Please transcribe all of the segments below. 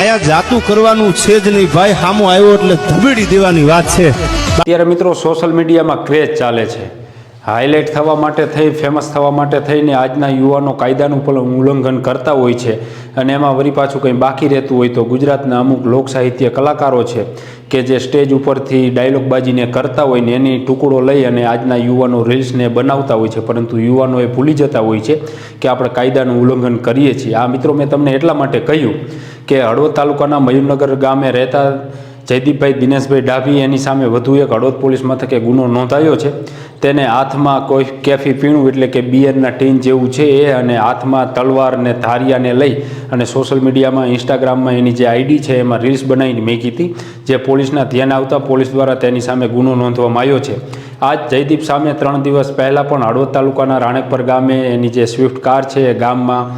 આયા જાતું કરવાનું છે જ નહીં. ભાઈ સામો આવ્યો એટલે ધબેડી દેવાની વાત છે. અત્યારે મિત્રો સોશિયલ મીડિયામાં ક્રેઝ ચાલે છે. હાઇલાઇટ થવા માટે થઈ ફેમસ થવા માટે થઈને આજના યુવાનો કાયદાનું પણ ઉલ્લંઘન કરતા હોય છે. અને એમાં વળી પાછું કંઈ બાકી રહેતું હોય તો ગુજરાતના અમુક લોક સાહિત્ય કલાકારો છે કે જે સ્ટેજ ઉપરથી ડાયલોગબાજીને કરતા હોય ને એની ટુકડો લઈ અને આજના યુવાનો રીલ્સને બનાવતા હોય છે. પરંતુ યુવાનો એ ભૂલી જતા હોય છે કે આપણે કાયદાનું ઉલ્લંઘન કરીએ છીએ. આ મિત્રો મેં તમને એટલા માટે કહ્યું કે હળવદ તાલુકાના મયુરનગર ગામે રહેતા જયદીપભાઈ દિનેશભાઈ ડાભી એની સામે વધુ એક હળવદ પોલીસ મથકે ગુનો નોંધાયો છે. તેને હાથમાં કોઈ કેફી પીણું એટલે કે બિયરના ટીન જેવું છે એ અને હાથમાં તલવારને ધારિયાને લઈ અને સોશિયલ મીડિયામાં, ઇન્સ્ટાગ્રામમાં એની જે આઈડી છે એમાં રીલ્સ બનાવીને મેકી હતી, જે પોલીસના ધ્યાન આવતા પોલીસ દ્વારા તેની સામે ગુનો નોંધવામાં આવ્યો છે. આજ જયદીપ સામે ત્રણ દિવસ પહેલાં પણ હળવદ તાલુકાના રાણેકપર ગામે એની જે સ્વિફ્ટ કાર છે એ ગામમાં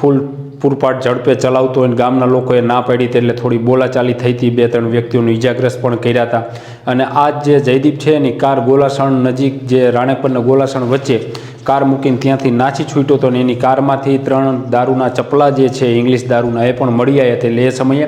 ફૂલ પૂરપાટ ઝડપે ચલાવતો હોય ગામના લોકોએ ના પાડી એટલે થોડી બોલાચાલી થઈ હતી. બે ત્રણ વ્યક્તિઓને ઇજાગ્રસ્ત પણ કર્યા હતા. અને આ જે જયદીપ છે એની કાર ગોલાસણ નજીક જે રાણેપરના ગોલાસણ વચ્ચે કાર મૂકીને ત્યાંથી નાચી છૂટ્યો હતો ને એની કારમાંથી ત્રણ દારૂના ચપલા જે છે, ઇંગ્લિશ દારૂના, એ પણ મળી આવ્યા એટલે એ સમયે.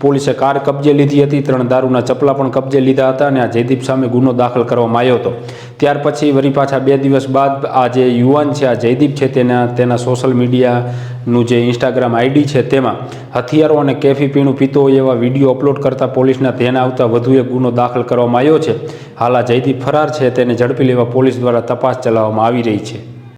પોલીસે કાર કબજે લીધી હતી, ત્રણ દારૂના ચપલા પણ કબજે લીધા હતા અને આ જયદીપ સામે ગુનો દાખલ કરવામાં આવ્યો હતો. ત્યાર પછી વરી પાછા બે દિવસ બાદ આ જે યુવાન છે, આ જયદીપ છે તેના તેના સોશિયલ મીડિયાનું જે ઇન્સ્ટાગ્રામ આઈડી છે તેમાં હથિયારો અને કેફી પીણું પીતો એવા વીડિયો અપલોડ કરતા પોલીસના ધ્યાન આવતા વધુ એક ગુનો દાખલ કરવામાં આવ્યો છે. હાલ આ જયદીપ ફરાર છે. તેને ઝડપી લેવા પોલીસ દ્વારા તપાસ ચલાવવામાં આવી રહી છે.